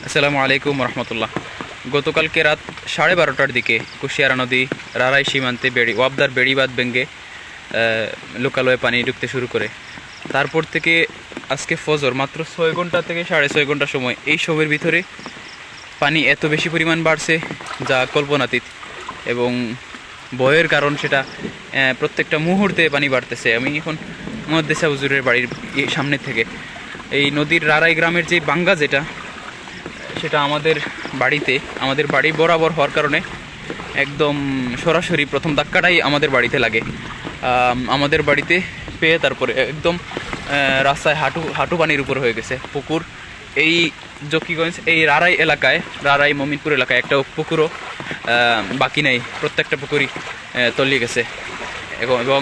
আসসালামু আলাইকুম রহমতুল্লাহ। গতকালকে রাত সাড়ে বারোটার দিকে কুশিয়ারা নদী রারাই সীমান্তে বেড়ি ওয়াবদার বেড়িবাদ আহ, লোকালয়ে পানি ঢুকতে শুরু করে। তারপর থেকে আজকে ফজর মাত্র ছয় ঘণ্টা থেকে সাড়ে ছয় ঘণ্টা সময় এই সময়ের ভিতরে পানি এত বেশি পরিমাণ বাড়ছে যা কল্পনাতীত এবং ভয়ের কারণ সেটা প্রত্যেকটা মুহূর্তে পানি বাড়তেছে। আমি এখন মহাদ্দেশা হুজুরের বাড়ির সামনে থেকে। এই নদীর রারাই গ্রামের যে বাঙ্গা যেটা সেটা আমাদের বাড়িতে, আমাদের বাড়ি বরাবর হওয়ার কারণে একদম সরাসরি প্রথম ধাক্কাটাই আমাদের বাড়িতে লাগে। আমাদের বাড়িতে পেয়ে তারপরে একদম রাস্তায় হাঁটু হাঁটু পানির উপর হয়ে গেছে, পুকুর। এই জকিগঞ্জ, এই রারাই এলাকায়, রারাই মমিনপুর এলাকায় একটা পুকুরও বাকি নেই, প্রত্যেকটা পুকুরই তলিয়ে গেছে। এবং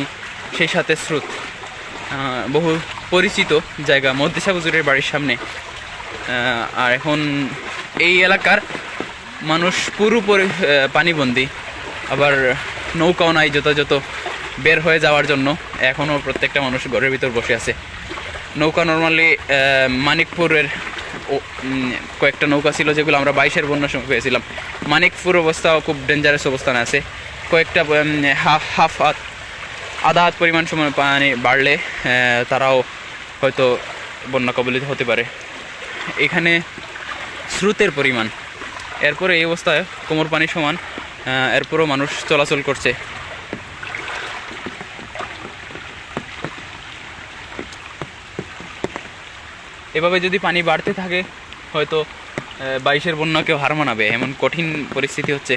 সেই সাথে স্রোত বহু পরিচিত জায়গা মদ্দেশা হুজুরের বাড়ির সামনে। আর এখন এই এলাকার মানুষ পুরোপুরি পানিবন্দি। আবার নৌকাও নাই যথাযথ বের হয়ে যাওয়ার জন্য। এখনও প্রত্যেকটা মানুষ ঘরের ভিতর বসে আছে। নৌকা নর্মালি মানিকপুরের কয়েকটা নৌকা ছিল যেগুলো আমরা বাইশের বন্যার সময় পেয়েছিলাম। মানিকপুর অবস্থাও খুব ডেঞ্জারাস অবস্থানে আছে। কয়েকটা হাফ হাফ হাত আধা হাত পরিমাণ সময় পানি বাড়লে তারাও হয়তো বন্যা কবলিত হতে পারে। এখানে স্রোতের পরিমাণ। এরপরে এই অবস্থায় কোমর পানি সমান এরপরও মানুষ চলাচল করছে। এভাবে যদি পানি বাড়তে থাকে, হয়তো বাইশের বন্যাকেও হার মানাবে, এমন কঠিন পরিস্থিতি হচ্ছে।